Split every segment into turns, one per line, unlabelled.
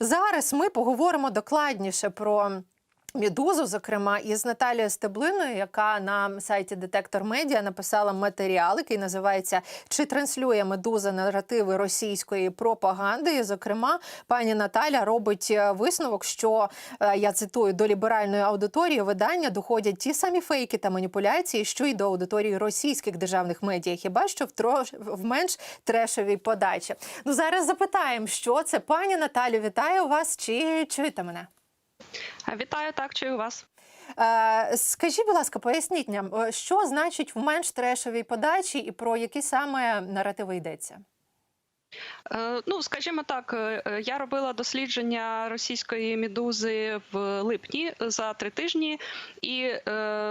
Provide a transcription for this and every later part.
Зараз ми поговоримо докладніше про. Медузу, зокрема, із Наталією Стеблиною, яка на сайті Детектор Медіа написала матеріал, який називається Чи транслює медуза наративи російської пропаганди? І, зокрема, пані Наталя робить е, висновок, що е, я цитую до ліберальної аудиторії видання доходять ті самі фейки та маніпуляції, що й до аудиторії російських державних медіа, хіба що в трош в менш трешовій подачі. Ну зараз запитаємо, що це пані Наталю. Вітаю вас. Чи чуєте мене?
Вітаю, так чую вас.
Е, Скажіть, будь ласка, поясніть нам, е, що значить в менш трешовій подачі і про які саме наративи йдеться?
Е, Ну, скажімо так, е, е, я робила дослідження російської медузи в липні за три тижні і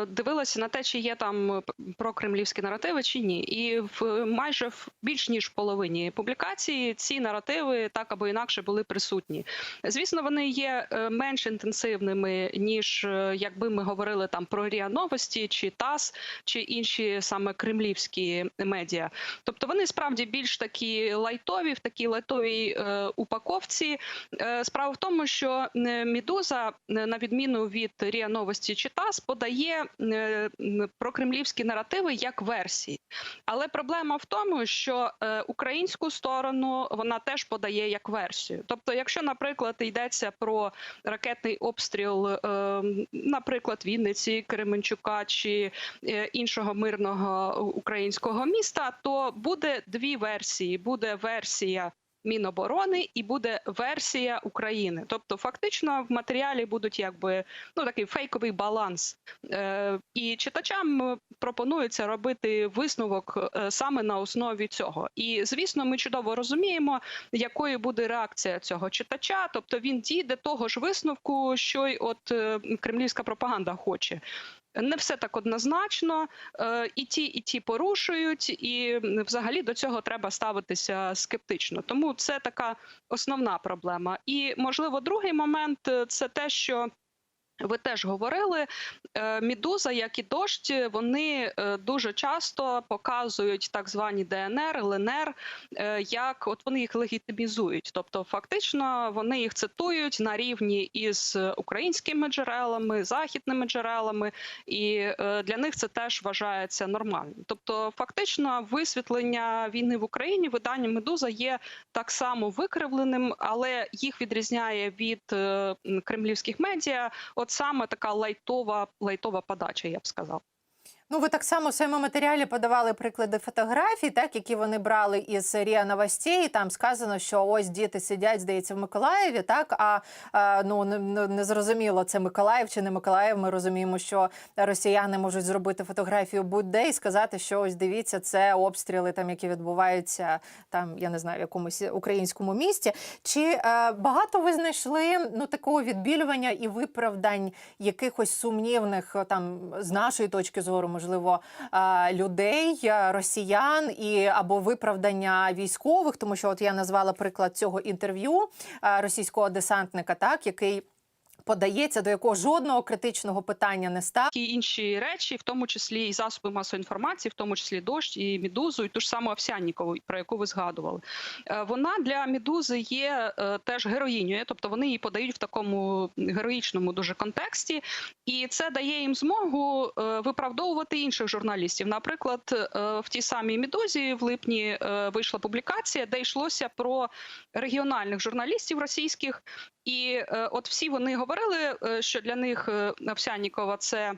дивилася на те, чи є там прокремлівські наративи чи ні. І в майже в більш ніж половині публікації ці наративи так або інакше були присутні. Звісно, вони є менш інтенсивними ніж якби ми говорили там про РІА Новості чи ТАСС, чи інші саме кремлівські медіа. Тобто вони справді більш такі лайтові, в такій лайтовій е, упаковці. Е, справа в тому, що е, Медуза, е, на відміну від РІА Новості чи ТАСС, подає м, прокремлівські наративи як версії. Але проблема в тому, що українську сторону вона теж подає як версію. Тобто, якщо, наприклад, йдеться про ракетний обстріл, наприклад, Вінниці, Кременчука чи іншого мирного українського міста, то буде дві версії: буде версія. Міноборони і буде версія України, тобто фактично в матеріалі будуть якби ну такий фейковий баланс, е, і читачам пропонується робити висновок е, саме на основі цього. І звісно, ми чудово розуміємо, якою буде реакція цього читача. Тобто він дійде того ж висновку, що й от е, кремлівська пропаганда хоче. Не все так однозначно, Е, і ті, і ті порушують, і взагалі до цього треба ставитися скептично. Тому це така основна проблема. І можливо, другий момент е, це те, що. Ви теж говорили, е, Мідуза, як і дощ, вони е, дуже часто показують так звані ДНР, ЛНР, е, як от вони їх легітимізують. Тобто, фактично, вони їх цитують на рівні із українськими джерелами, західними джерелами, і для них це теж вважається нормальним. Тобто, фактично, висвітлення війни в Україні видання Медуза є так само викривленим, але їх відрізняє від кремлівських медіа. От саме така лайтова лайтова подача, я б сказав.
Ну, ви так само в своєму матеріалі подавали приклади фотографій, так які вони брали із Ріа Новостей. Там сказано, що ось діти сидять, здається, в Миколаєві. Так а, ну не, не зрозуміло, це Миколаїв чи не Миколаїв. Ми розуміємо, що росіяни можуть зробити фотографію будь-де і сказати, що ось дивіться, це обстріли, там які відбуваються там, я не знаю, в якомусь українському місті. Чи е, багато ви знайшли ну такого відбілювання і виправдань якихось сумнівних там з нашої точки зору, можливо, е, людей, е, росіян і або виправдання військових, тому що от я назвала приклад цього інтерв'ю е, російського десантника, так який. Подається, до якого жодного критичного питання не став.
І інші речі, в тому числі і засоби масової інформації, в тому числі дощ і Медузу, і ту ж саму Овсяннікову, про яку ви згадували. Е, Вона для Медузи є е, теж героїнею, тобто вони її подають в такому героїчному дуже контексті, і це дає їм змогу е, виправдовувати інших журналістів. Наприклад, в тій самій Медузі в липні вийшла публікація, де йшлося про регіональних журналістів російських. І от всі вони говорили, е, що для них Овсянікова це.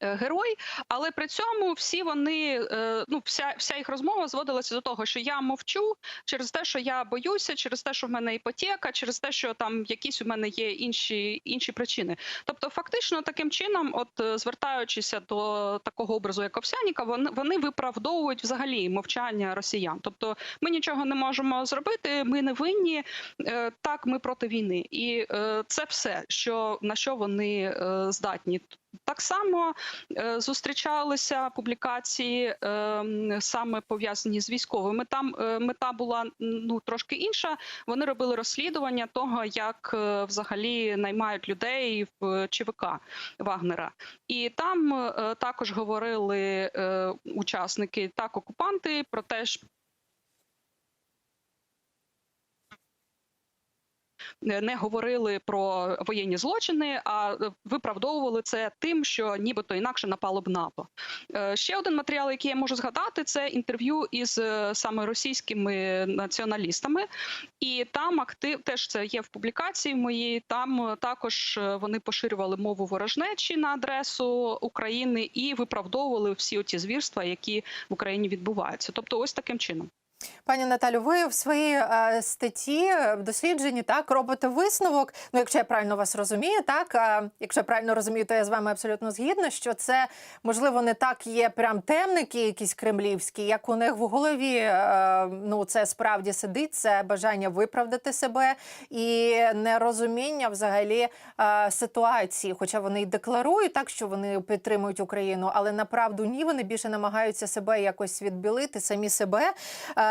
Е, Герой, але при цьому всі вони е, ну вся вся їх розмова зводилася до того, що я мовчу через те, що я боюся, через те, що в мене іпотека, через те, що там якісь у мене є інші інші причини. Тобто, фактично, таким чином, от е, звертаючися до такого образу, як Овсяніка, вони вони виправдовують взагалі мовчання росіян. Тобто, ми нічого не можемо зробити, ми не винні. Так, ми проти війни, і це все, що на що вони здатні. Так само е, зустрічалися публікації е, саме пов'язані з військовими. Там е, мета була ну трошки інша. Вони робили розслідування того, як е, взагалі наймають людей в ЧВК Вагнера, і там також говорили учасники так окупанти про те, ж е, не говорили про воєнні злочини, а е, виправдовували це тим, що нібито інакше напало б НАТО. Е, Ще один матеріал, який я можу згадати, це інтерв'ю із е, саме російськими націоналістами, і там актив теж це є в публікації моїй. Там також вони поширювали мову ворожнечі на адресу України і виправдовували всі оті звірства, які в Україні відбуваються. Тобто, ось таким чином.
Пані Наталю, ви в своїй е, статті е, в дослідженні так робите висновок. Ну, якщо я правильно вас розумію, так е, якщо я правильно розумію, то я з вами абсолютно згідна, що це можливо не так є прям темники, якісь кремлівські, як у них в голові. Ну це справді сидить, це бажання виправдати себе і нерозуміння взагалі ситуації. Хоча вони й декларують так, що вони підтримують Україну, але направду ні, вони більше намагаються себе якось відбілити, самі себе.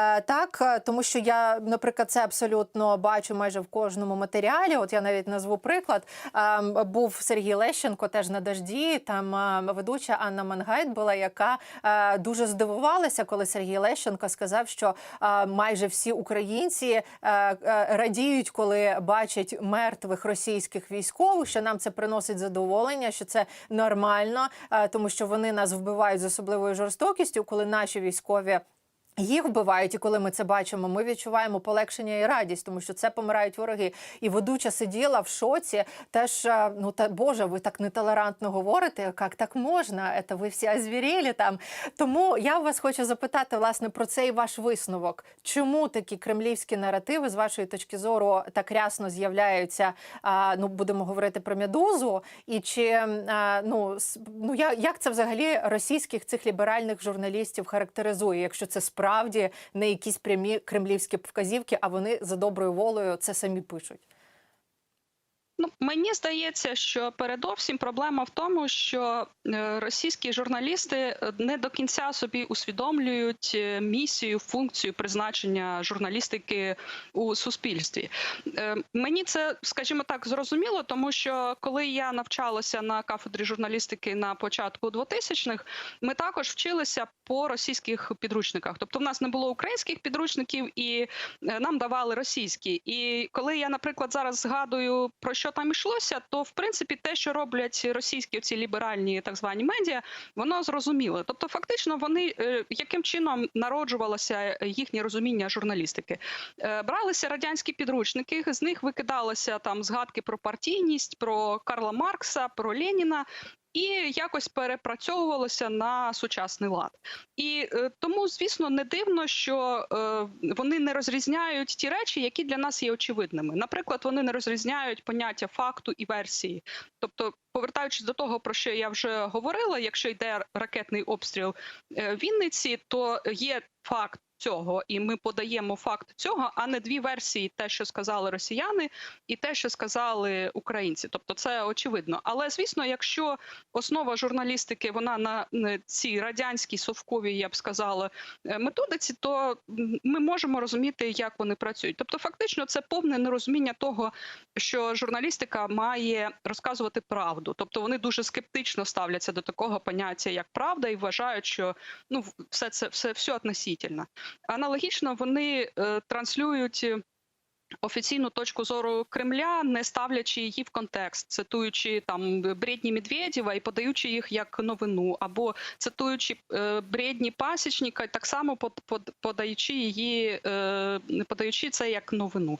Е, так, е, тому що я, наприклад, це абсолютно бачу майже в кожному матеріалі. От я навіть назву приклад. Е, був Сергій Лещенко теж на дожді. Там е, ведуча Анна Мангайт була, яка дуже здивувалася, коли Сергій Лещенко сказав, що майже всі українці радіють, коли бачать мертвих російських військових, що нам це приносить задоволення, що це нормально, тому що вони нас вбивають з особливою жорстокістю, коли наші військові. Їх вбивають, і коли ми це бачимо, ми відчуваємо полегшення і радість, тому що це помирають вороги. І ведуча сиділа в шоці. Теж е, ну та боже, ви так нетолерантно говорите. Як так можна? Це ви всі озвірілі там. Тому я вас хочу запитати власне про цей ваш висновок. Чому такі кремлівські наративи з вашої точки зору так рясно з'являються? Ну будемо говорити про медузу, і чи ну ну як це взагалі російських цих ліберальних журналістів характеризує, якщо це справді не якісь прямі кремлівські вказівки, а вони за доброю волею це самі пишуть.
Ну, мені здається, що передовсім проблема в тому, що е, російські журналісти е, не до кінця собі усвідомлюють е, місію, функцію призначення журналістики у суспільстві. Мені це, скажімо так, зрозуміло, тому що коли я навчалася на кафедрі журналістики на початку 2000-х, ми також вчилися по російських підручниках. Тобто, в нас не було українських підручників, і нам давали російські. І коли я, наприклад, зараз згадую про що там йшлося, то в принципі те, що роблять російські ці ліберальні так звані медіа, воно зрозуміло. Тобто, фактично, вони е, яким чином народжувалося їхнє розуміння журналістики. Е, Бралися радянські підручники, з них викидалися там згадки про партійність, про Карла Маркса, про Леніна. І якось перепрацьовувалося на сучасний лад, і е, тому, звісно, не дивно, що е, вони не розрізняють ті речі, які для нас є очевидними. Наприклад, вони не розрізняють поняття факту і версії. Тобто, повертаючись до того, про що я вже говорила, якщо йде ракетний обстріл е, Вінниці, то є факт. Цього і ми подаємо факт цього, а не дві версії: те, що сказали росіяни, і те, що сказали українці. Тобто, це очевидно. Але звісно, якщо основа журналістики вона на цій радянській совковій, я б сказала, е, методиці, то ми можемо розуміти, як вони працюють. Тобто, фактично, це повне нерозуміння того, що журналістика має розказувати правду. Тобто вони дуже скептично ставляться до такого поняття, як правда, і вважають, що ну все це все, все относительно. Аналогічно вони е, транслюють. Офіційну точку зору Кремля, не ставлячи її в контекст, цитуючи там бредні Медведєва і подаючи їх як новину, або цитуючи е, бредні пасічника, так само под, под, подаючи її, е, подаючи це як новину.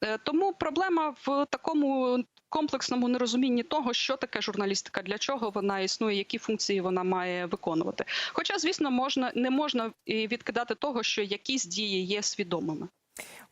Е, тому проблема в такому комплексному нерозумінні того, що таке журналістика, для чого вона існує, які функції вона має виконувати. Хоча, звісно, можна не можна відкидати того, що якісь дії є свідомими.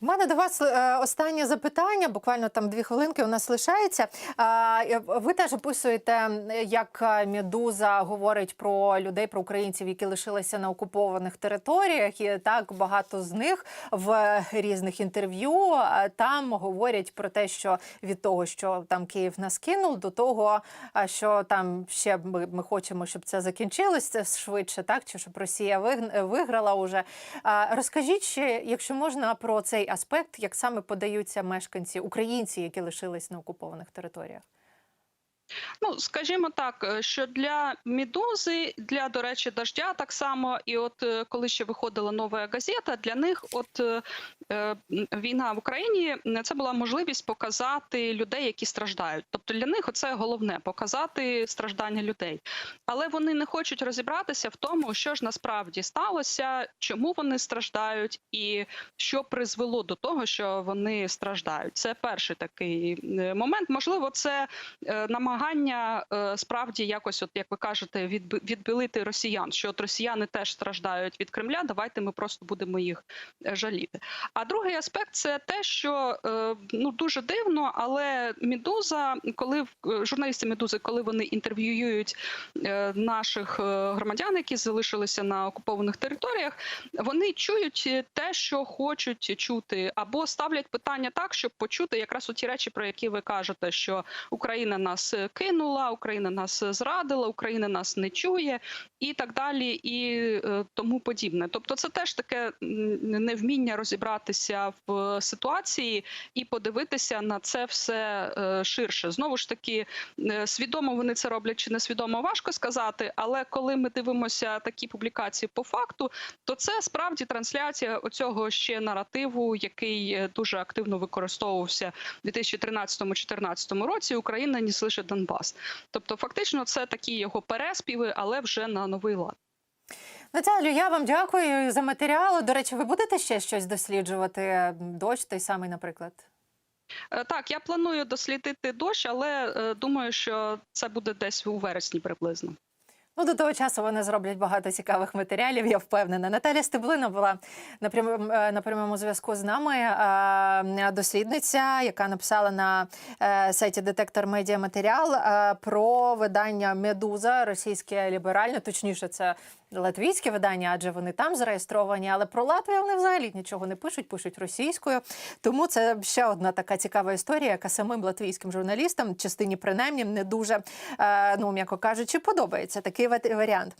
У мене до вас е, останнє запитання. Буквально там дві хвилинки у нас лишається. Е, Ви теж описуєте, як е, Медуза говорить про людей, про українців, які лишилися на окупованих територіях, і так багато з них в різних інтерв'ю там говорять про те, що від того, що там Київ нас кинув, до того, що там ще ми, ми хочемо, щоб це закінчилося швидше, так чи щоб Росія виграла уже. Розкажіть ще, якщо можна, про цей аспект, як саме подаються мешканці, українці, які лишились на окупованих територіях.
Ну, скажімо так, е, що для медузи, для, до речі, дождя так само. І от е, коли ще виходила нова газета, для них от е, е, війна в Україні це була можливість показати людей, які страждають. Тобто для них це головне показати страждання людей. Але вони не хочуть розібратися в тому, що ж насправді сталося, чому вони страждають, і що призвело до того, що вони страждають. Це перший такий момент. Можливо, це е, намагання е, справді якось, от як ви кажете, відбілити росіян, що от росіяни теж страждають від Кремля. Давайте ми просто будемо їх е, жаліти. А другий аспект це те, що е, ну дуже дивно, але Медуза, коли журналісти Медузи, коли вони інтерв'юють наших громадян, які залишилися на окупованих територіях, вони чують те, що хочуть чути, або ставлять питання так, щоб почути якраз у ті речі, про які ви кажете, що Україна нас кинула, Україна нас зрадила, Україна нас не чує, і так далі, і е, тому подібне. Тобто, це теж таке невміння розібратися в ситуації і подивитися на це все е, ширше. Знову ж таки, е, свідомо вони це роблять чи несвідомо, важко сказати. Але коли ми дивимося такі публікації по факту, то це справді трансляція оцього ще наративу, який дуже активно використовувався у 2013-2014 році. Україна не слише Донбас. Тобто, фактично, це такі його переспіви, але вже на новий лад.
Наталю, я вам дякую за матеріал. До речі, ви будете ще щось досліджувати? Дощ той самий, наприклад.
Е, Так, я планую дослідити дощ, але е, думаю, що це буде десь у вересні приблизно.
Ну, до того часу вони зроблять багато цікавих матеріалів, я впевнена. Наталя Стеблина була на прямому, е, на прямому зв'язку з нами. е, Дослідниця, яка написала на е, сайті Детектор Медіа матеріал про видання Медуза, російське ліберальне, точніше, це латвійське видання, адже вони там зареєстровані. Але про Латвію вони взагалі нічого не пишуть, пишуть російською. Тому це ще одна така цікава історія, яка самим латвійським журналістам, частині принаймні, не дуже, е, ну м'яко кажучи, подобається такий варіант.